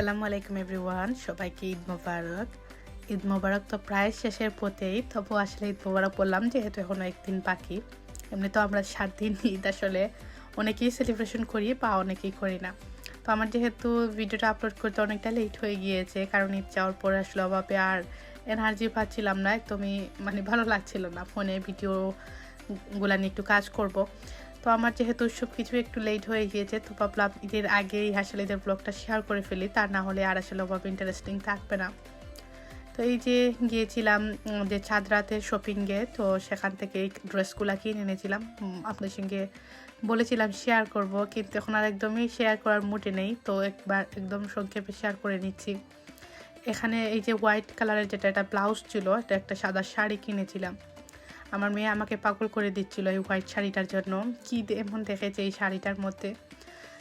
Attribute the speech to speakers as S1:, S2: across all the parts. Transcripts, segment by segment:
S1: আসসালামু আলাইকুম এভরিওয়ান, সবাইকে ঈদ মোবারক। ঈদ মোবারক তো প্রায় শেষের পথেই তবু আসলে ঈদ মোবারক বললাম, যেহেতু এখনও একদিন বাকি। এমনি তো আমরা সাত দিন ঈদ আসলে অনেকেই সেলিব্রেশন করি, বা অনেকেই করি না। তো আমার যেহেতু ভিডিওটা আপলোড করতে অনেকটা লেট হয়ে গিয়েছে, কারণ ঈদ যাওয়ার পরে আসলে অভাবে আর এনার্জি পাচ্ছিলাম না, একদমই মানে ভালো লাগছিল না, ফোনে ভিডিও গুলা নিয়ে একটু কাজ করব। তো আমার যেহেতু সব কিছু একটু লেট হয়ে গিয়েছে, তো ভাবলাম ঈদের আগেই আসলে ঈদের ব্লগটা শেয়ার করে ফেলি। তা না হলে আর আসলে ওভাবে ইন্টারেস্টিং থাকবে না। তো এই যে গিয়েছিলাম যে চাঁদরাতের শপিংয়ে তো সেখান থেকে এই ড্রেসগুলো কিনে এনেছিলাম। আপনার সঙ্গে বলেছিলাম শেয়ার করব, কিন্তু এখন আর একদমই শেয়ার করার মুটে নেই। তো একবার একদম সংক্ষেপে শেয়ার করে নিচ্ছি। এখানে এই যে হোয়াইট কালারের যেটা একটা ব্লাউজ ছিল, এটা একটা সাদা শাড়ি কিনেছিলাম। আমার মেয়ে আমাকে পাগল করে দিচ্ছিল এই হোয়াইট শাড়িটার জন্য। কী এমন দেখেছে এই শাড়িটার মধ্যে।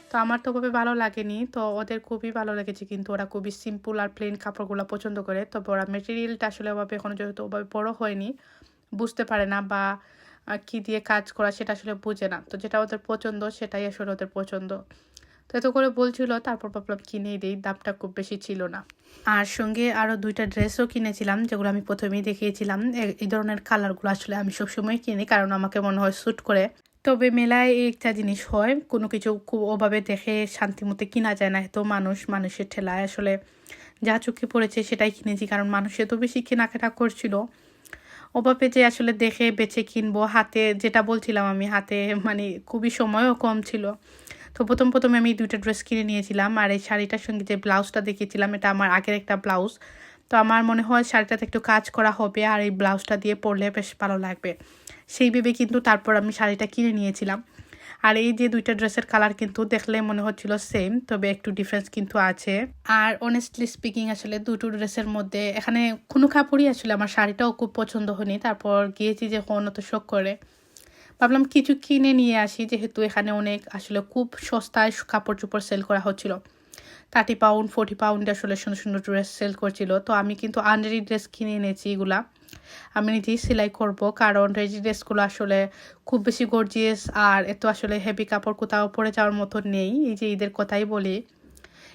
S1: তো আমার তো খুবই ভালো লাগেনি। তো ওদের খুবই ভালো লেগেছে কিন্তু ওরা খুবই সিম্পল আর প্লেন কাপড়গুলো পছন্দ করে। তো ওরা মেটেরিয়ালটা আসলে ওভাবে এখনও যেহেতু ওভাবে বড়ো হয়নি, বুঝতে পারে না বা কী দিয়ে কাজ করা সেটা আসলে বুঝে না। তো যেটা ওদের পছন্দ সেটাই আসলে ওদের পছন্দ। তো এত করে বলছিল, তারপর ভাবলাম কিনেই দিই, দামটা খুব বেশি ছিল না। আর সঙ্গে আরও দুইটা ড্রেসও কিনেছিলাম, যেগুলো আমি প্রথমেই দেখিয়েছিলাম। এই ধরনের কালারগুলো আসলে আমি সবসময় কিনি, কারণ আমাকে মনে হয় স্যুট করে। তবে মেলায় একটা জিনিস হয়, কোনো কিছু খুব ওভাবে দেখে শান্তি মতো কিনা যায় না। তো মানুষ, মানুষের ঠেলায় আসলে যা চোখে পড়েছে সেটাই কিনেছি, কারণ মানুষ এত বেশি কেনাকাটা করছিল। ওভাবে যে আসলে দেখে বেছে কিনবো, হাতে যেটা বলছিলাম আমি, হাতে মানে খুবই সময়ও কম ছিল। তো প্রথম প্রথমে আমি দুইটা ড্রেস কিনে নিয়েছিলাম আর এই শাড়িটার সঙ্গে যে ব্লাউজটা দেখিয়েছিলাম, এটা আমার আগের একটা ব্লাউজ তো আমার মনে হয় শাড়িটাতে একটু কাজ করা হবে আর এই ব্লাউজটা দিয়ে পরলে বেশ ভালো লাগবে। সেই ভেবে কিন্তু তারপর আমি শাড়িটা কিনে নিয়েছিলাম। আর এই যে দুইটা ড্রেসের কালার কিন্তু দেখলে মনে হচ্ছিল সেম তবে একটু ডিফারেন্স কিন্তু আছে। আর অনেস্টলি স্পিকিং আসলে দুটো ড্রেসের মধ্যে এখানে কোনো কাপড়ই আসলে আমার শাড়িটাও খুব পছন্দ হয়নি। তারপর গিয়েছি যখন, অত শোক করে। ভাবলাম কিছু কিনে নিয়ে আসি, যেহেতু এখানে অনেক আসলে খুব সস্তায় কাপড় চোপড় সেল করা হচ্ছিল। থার্টি পাউন্ড ফোর্টি পাউন্ডে আসলে সুন্দর সুন্দর ড্রেস সেল করছিল। তো আমি কিন্তু আন্ডারি ড্রেস কিনে এনেছি এগুলা। আমি নিজেই সেলাই করব, কারণ রেজি ড্রেসগুলো আসলে খুব বেশি গর্জিয়াস আর এত আসলে হেভি কাপড় কোথাও পরে যাওয়ার মতো নেই। এই যে ঈদের কথাই বলি।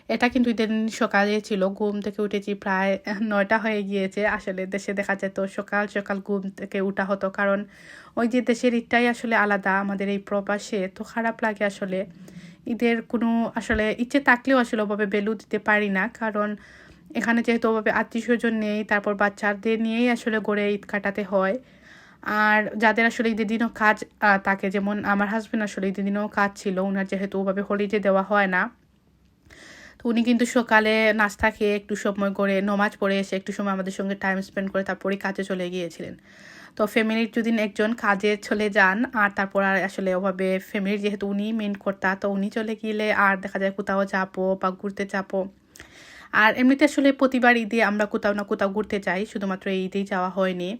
S1: এটা কিন্তু ঈদের সকালে ছিল, ঘুম থেকে উঠেছি প্রায় নয়টা হয়ে গিয়েছে। আসলে দেশে দেখা যেত সকাল সকাল ঘুম থেকে উঠা হতো, কারণ ওই যে দেশের ঈদটাই আসলে আলাদা, আমাদের এই প্রবাসে তো খারাপ লাগে আসলে। ঈদের কোনো আসলে ইচ্ছে থাকলেও আসলে ওভাবে বেলু দিতে পারি না, কারণ এখানে যেহেতু ওভাবে আত্মীয় স্বজন নেই, তারপর বাচ্চাদের নিয়েই আসলে গড়ে ঈদ কাটাতে হয়। আর যাদের আসলে ঈদের দিনও কাজ থাকে, যেমন আমার হাজব্যান্ড আসলে ঈদের দিনও কাজ ছিল ওনার যেহেতু ওভাবে হলিডে দেওয়া হয় না। উনি কিন্তু সকালে নাস্তা খেয়ে একটু সময় করে নমাজ পড়ে এসে একটু সময় আমাদের সঙ্গে টাইম স্পেন্ড করে তারপরে কাজে চলে গিয়েছিলেন। তো ফ্যামিলির যদি একজন কাজে চলে যান, আর তারপর আর আসলে ওভাবে ফ্যামিলির যেহেতু উনি মেন কর্তা, তো উনি চলে গেলে আর দেখা যায় কোথাও যাব বা ঘুরতে যাব। আর এমনিতে আসলে প্রতিবার ঈদে আমরা কোথাও না কোথাও ঘুরতে যাই, শুধুমাত্র এই ঈদেই যাওয়া হয়নি।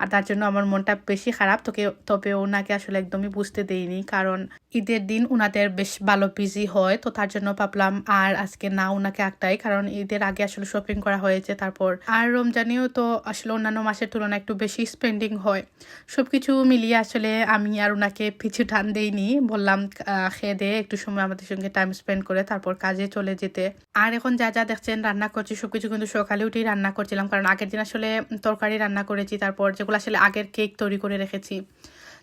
S1: আর তার জন্য আমার মনটা বেশি খারাপ। তোকে তবে ওনাকে আসলে একদমই বুঝতে দেইনি, কারণ ঈদের দিন ওনাদের বেশ ভালো বিজি হয়, তো তার জন্য ভাবলাম আর আজকে না ওনাকে একটাই কারণ ঈদের আগে আসলে শপিং করা হয়েছে, তারপর আর রমজানেও তো আসলে অন্যান্য মাসের তুলনায় একটু বেশি স্পেন্ডিং হয়। সব কিছু মিলিয়ে আসলে আমি আর ওনাকে পিছু টান দেইনি, বললাম খেয়ে দিয়ে একটু সময় আমাদের সঙ্গে টাইম স্পেন্ড করে তারপর কাজে চলে যেতে। আর এখন যা যা দেখছেন, রান্না করছি, সবকিছু কিন্তু সকালে উঠেই রান্না করছিলাম, কারণ আগের দিন আসলে তরকারি রান্না করেছি, তারপর যেগুলো আসলে আগের কেক তৈরি করে রেখেছি।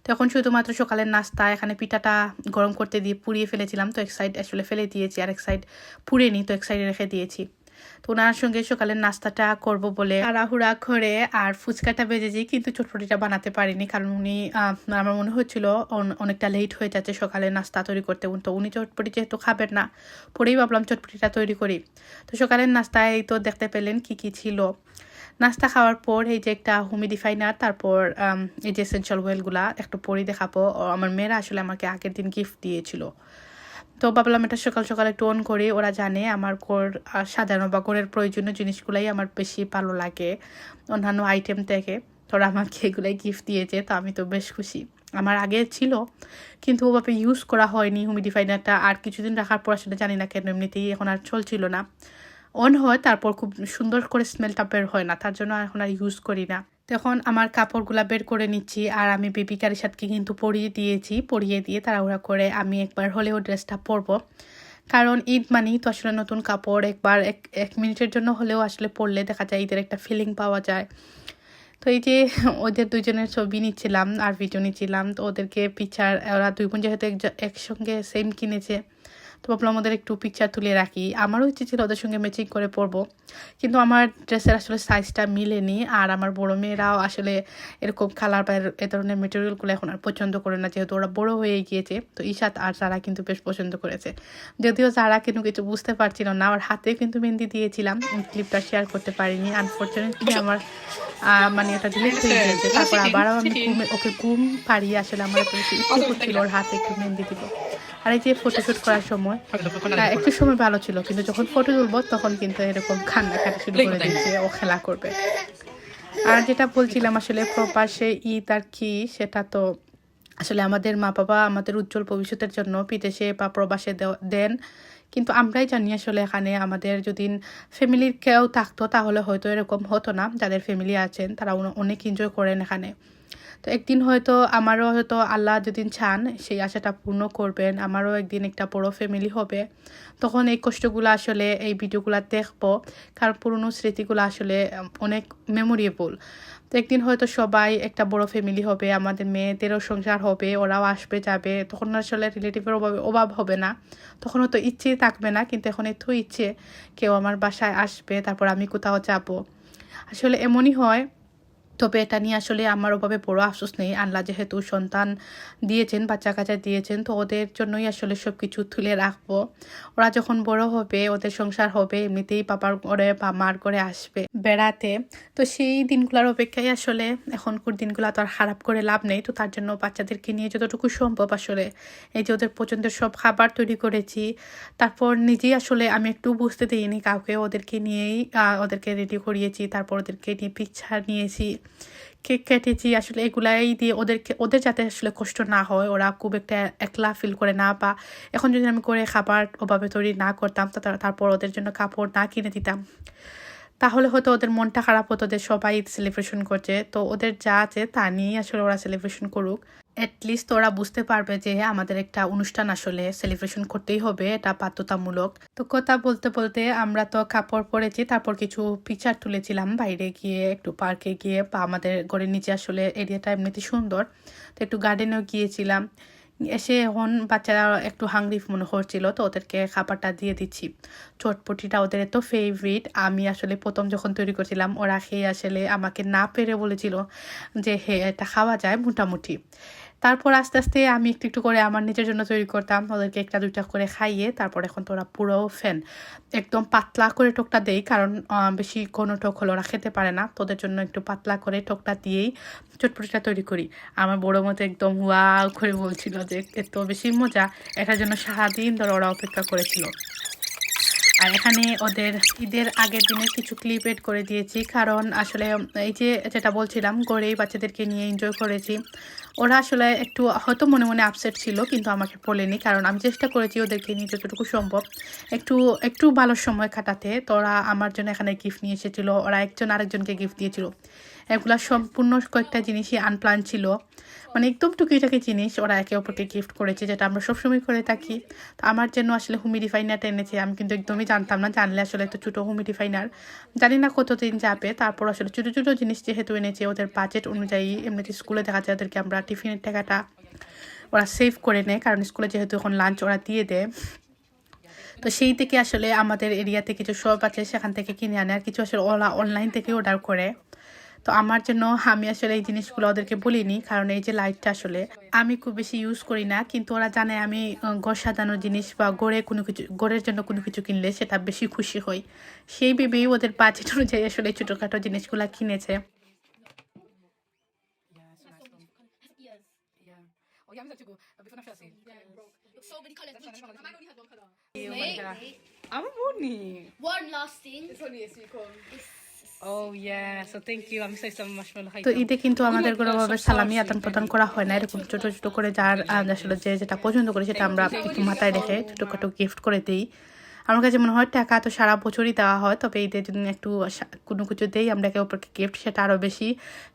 S1: তখন শুধুমাত্র সকালের নাস্তা, এখানে পিঠাটা গরম করতে দিয়ে পুড়িয়ে ফেলেছিলাম, তো এক সাইড আসলে ফেলে দিয়েছি, আর এক সাইড পুড়ে নি তো এক সাইডে রেখে দিয়েছি। তো ওনার সঙ্গে সকালের নাস্তাটা করব বলে তাড়াহুড়া করে আর ফুচকাটা বেজেছি কিন্তু চটপটিটা বানাতে পারিনি, কারণ উনি আমার মনে হচ্ছিল অন- অনেকটা লেট হয়ে যাচ্ছে সকালে নাস্তা তৈরি করতে। তো উনি চটপটি যেহেতু খাবেন না, পরেই ভাবলাম চটপটিটা তৈরি করি। তো সকালের নাস্তায় তো দেখতে পেলেন কি কি ছিল। নাস্তা খাওয়ার পর এই যে একটা হুমিডিফাইনার তারপর এই যে এসেনশিয়াল ওয়েলগুলা একটু পরেই দেখাবো। আমার মেয়েরা আসলে আমাকে আগের দিন গিফট দিয়েছিল। তো ভাবলাম এটা সকাল সকাল একটু অন করি। ওরা জানে আমার কোর সাজানো বা কোরের প্রয়োজনীয় জিনিসগুলাই আমার বেশি ভালো লাগে, অন্যান্য আইটেম থেকে। তো ওরা আমাকে এগুলাই গিফট দিয়েছে, তো আমি তো বেশ খুশি। আমার আগে ছিল, কিন্তু ওভাবে ইউজ করা হয়নি হুমিডিফাইনারটা আর কিছুদিন রাখার পর আসলে জানি না কেন, এমনিতেই এখন আর চলছিল না। অন হয়, তারপর খুব সুন্দর করে স্মেলটা বের হয় না, তার জন্য এখন আর ইউজ করি না। তখন আমার কাপড়গুলা বের করে নিচ্ছি, আর আমি বেবি কারিসাতকে কিন্তু পরিয়ে দিয়েছি, পরিয়ে দিয়ে তাড়াহুড়া করে আমি একবার হলেও ড্রেসটা পরবো। কারণ ঈদ মানেই তো আসলে নতুন কাপড়, একবার এক এক মিনিটের জন্য হলেও আসলে পরলে দেখা যায় ঈদের একটা ফিলিং পাওয়া যায়। তো এই যে ওদের দুজনের ছবি নিচ্ছিলাম, আর ভিডিও নিচ্ছিলাম, তো ওদেরকে পিকচার ওরা দুই বোন যেহেতু একসঙ্গে সেম কিনেছে তো ভাবলাম ওদের একটু পিকচার তুলে রাখি। আমারও ইচ্ছে ছিল ওদের সঙ্গে ম্যাচিং করে পরবো। কিন্তু আমার ড্রেসের আসলে সাইজটা মিলেনি আর আমার বড় মেয়েরাও আসলে এরকম কালার বা এ ধরনের মেটেরিয়ালগুলো এখন আর পছন্দ করে না। যেহেতু ওরা বড় হয়ে গিয়েছে তো ঈশাত আর যারা কিন্তু বেশ পছন্দ করেছে। যদিও যারা কিন্তু কিছু বুঝতে পারছিল না আমার হাতে কিন্তু মেহেন্দি দিয়েছিলাম। ক্লিপটা শেয়ার করতে পারিনি। আনফর্চুনেটলি আমার মানে ওটা ডিলিট হয়ে গিয়েছে। তারপর আবারও আমি ঘুমে- ওকে ঘুম পাড়িয়ে আসলে আমার ইচ্ছে করছিল ওর হাতে একটু মেহেন্দি দিব। আর এই যে ফটোশ্যুট করার সময় আহ, একটু সময় ভালো ছিল কিন্তু যখন ফটো তুলবো তখন কিন্তু এরকম কান্নাকাটি শুরু করে দিচ্ছে ও খেলা করবে। আর যেটা বলছিলাম আসলে প্রবাসে ঈদ আর কি সেটা তো আসলে আমাদের মা বাবা আমাদের উজ্জ্বল ভবিষ্যতের জন্য বিদেশে বা প্রবাসে দেন। কিন্তু আমরাই জানি আসলে এখানে আমাদের যদি ফ্যামিলির কেউ থাকতো তাহলে হয়তো এরকম হতো না। যাদের ফ্যামিলি আছেন তারা অনেক এনজয় করেন এখানে। তো একদিন হয়তো আমারও হয়তো আল্লাহ যেদিন চান, সেই আশাটা পূর্ণ করবেন। আমারও একদিন একটা বড় ফ্যামিলি হবে। তখন এই কষ্টগুলো আসলে এই ভিডিওগুলো দেখব। কারণ পুরনো স্মৃতিগুলো আসলে অনেক মেমোরিয়েবল তো একদিন হয়তো সবাই একটা বড় ফ্যামিলি হবে, আমাদের মেয়েদেরও সংসার হবে, ওরাও আসবে, যাবে। তখন আসলে রিলেটিভের অভাবে, অভাব হবে না। তখন হয়তো ইচ্ছেই থাকবে না, কিন্তু এখন এত ইচ্ছে, কেউ আমার বাসায় আসবে, তারপর আমি কোথাও যাব। আসলে এমনই হয় তবে এটা নিয়ে আসলে আমার ওভাবে বড় আফসোস নেই। আল্লাহ যেহেতু সন্তান দিয়েছেন, বাচ্চা কাচ্চা দিয়েছেন, তো ওদের জন্যই আসলে সব কিছু তুলে রাখব। ওরা যখন বড় হবে, ওদের সংসার হবে, এমনিতেই পাপার করে বা মার করে আসবে বেড়াতে। তো সেই দিনগুলোর অপেক্ষায় আসলে এখনকার দিনগুলো তো আর খারাপ করে লাভ নেই। তো তার জন্য বাচ্চাদেরকে নিয়ে যতটুকু সম্ভব আসলে এই যে ওদের পছন্দের সব খাবার তৈরি করেছি। তারপর নিজেই আসলে আমি একটু বুঝতে দিইনি কাউকে। ওদেরকে নিয়েই ওদেরকে রেডি করিয়েছি। তারপর ওদেরকে নিয়ে পিকচার নিয়েছি। কেক কেটেছি, আসলে এগুলাই দিয়ে ওদেরকে, ওদের যাতে আসলে কষ্ট না হয়, ওরা খুব একটা একলা ফিল করে না বা এখন যদি আমি করে খাবার ওভাবে তৈরি না করতাম তারপর ওদের জন্য কাপড় না কিনে দিতাম। তাহলে হয়তো ওদের মনটা খারাপ হতো ওদের সবাই সেলিব্রেশন করছে। তো ওদের যা আছে তা নিয়েই আসলে ওরা সেলিব্রেশন করুক। অ্যাটলিস্ট ওরা বুঝতে পারবে যে আমাদের একটা অনুষ্ঠান আসলে সেলিব্রেশন করতেই হবে, এটা বাধ্যতামূলক। তো কথা বলতে বলতে আমরা তো কাপড় পরেছি, তারপর কিছু পিকচার তুলেছিলাম, বাইরে গিয়ে একটু পার্কে গিয়ে, বা আমাদের ঘরের নিচে আসলে এরিয়াটা এমনিতে সুন্দর। তো একটু গার্ডেনেও গিয়েছিলাম, এসে এখন বাচ্চারা একটু হাংরি মনে করছিল, তো ওদেরকে খাবারটা দিয়ে দিচ্ছি। চটপটিটা ওদের এত ফেভারিট আমি আসলে প্রথম যখন তৈরি করছিলাম, ওরা খেয়ে আসলে আমাকে না পেরে বলেছিল যে, হে, এটা খাওয়া যায় মোটামুটি। তারপর আস্তে আস্তে আমি একটু একটু করে আমার নিজের জন্য তৈরি করতাম। ওদেরকে একটা, দুইটা করে খাইয়ে তারপর এখন তো ওরা পুরো ফ্যান একদম পাতলা করে টোকটা দেই কারণ বেশি কোনো টোক হলে ওরা খেতে পারে না। তোদের জন্য একটু পাতলা করে টোকটা দিয়েই চটপটিটা তৈরি করি। আমার বড় মতো একদম ওয়াও করে বলছিল যে, এত বেশি মজা। এটার জন্য সারাদিন ধরে ওরা অপেক্ষা করেছিল। আর এখানে ওদের ঈদের আগের দিনের কিছু ক্লিপ এড করে দিয়েছি। কারণ আসলে এই যে যেটা বলছিলাম গড়েই বাচ্চাদেরকে নিয়ে এনজয় করেছি, ওরা আসলে একটু হয়তো মনে মনে আপসেট ছিল, কিন্তু আমাকে বলেনি। কারণ আমি চেষ্টা করেছি ওদেরকে নিয়ে যতটুকু সম্ভব একটু একটু ভালো সময় কাটাতে। তোরা আমার জন্য এখানে গিফট নিয়ে এসেছিল, ওরা একজন আরেকজনকে গিফট দিয়েছিল। এগুলা সম্পূর্ণ কয়েকটা জিনিসই আনপ্লান ছিল। মানে একদম টুকিটাকি জিনিস ওরা একে অপরকে গিফট করেছে, যেটা আমরা সবসময় করে থাকি। তো আমার জন্য আসলে হুমিডিফাইনারটা এনেছে, আমি কিন্তু একদমই জানতাম না, জানলে আসলে এত ছোটো হুমিডিফাইনার জানি না কতদিন যাবে, তারপর আসলে ছোটো ছোটো জিনিস যেহেতু এনেছে, ওদের বাজেট অনুযায়ী এমনিতে স্কুলে দেখা যায় ওদেরকে আমরা টিফিনের টাকাটা ওরা সেভ করে নেয়, কারণ স্কুলে যেহেতু এখন লাঞ্চ ওরা দিয়ে দেয়। তো সেই থেকে আসলে আমাদের এরিয়াতে কিছু শপ আছে, সেখান থেকে কিনে আনে, আর কিছু আসলে অনলাইন থেকে অর্ডার করে। তো আমার জন্য আমি আসলে এই জিনিসগুলো ওদেরকে বলিনি কারণ এই যে লাইটটা আসলে আমি খুব বেশি ইউজ করি না কিন্তু ওরা জানে আমি ঘর সাজানো জিনিস বা গড়ে কোনো কিছু গড়ের জন্য কোনো কিছু কিনলে সেটা বেশি খুশি হই। সেই ভেবেই ওদের বাজেট অনুযায়ী আসলে ছোটোখাটো জিনিসগুলো কিনেছে।
S2: আমার মনে ওয়ার্ড লাস্টিং 20 সেকেন্ড
S1: তো ঈদে কিন্তু আমাদের কোনোভাবে সালামি আদান প্রদান করা হয় না। এরকম ছোট ছোট করে যার আসলে যে যেটা পছন্দ করে সেটা আমরা একটু মাথায় রেখে ছোটোখাটো গিফট করে দিই। আমার কাছে মনে হয় টাকা তো সারা বছরই দেওয়া হয় তবে ঈদের জন্য একটু কোনো কিছু দেই আমরা অপরকে গিফট সেটা আরও বেশি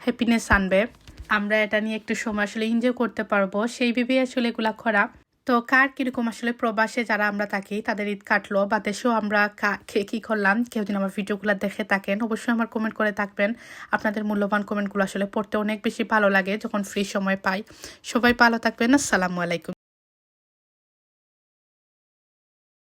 S1: হ্যাপিনেস আনবে। আমরা এটা নিয়ে একটু সময় আসলে এনজয় করতে পারব। সেই ভেবেই আসলে এগুলা করা। তো কার কীরকম আসলে প্রবাসে যারা আমরা থাকি, তাদের ঈদ কাটলো বা দেশেও আমরা কা- করলাম, কেউ যদি আমার ভিডিওগুলো দেখে থাকেন, অবশ্যই আমার কমেন্ট করে থাকবেন। আপনাদের মূল্যবান কমেন্টগুলো আসলে পড়তে অনেক বেশি ভালো লাগে যখন ফ্রি সময় পাই। সবাই ভালো থাকবেন, আসসালামু আলাইকুম।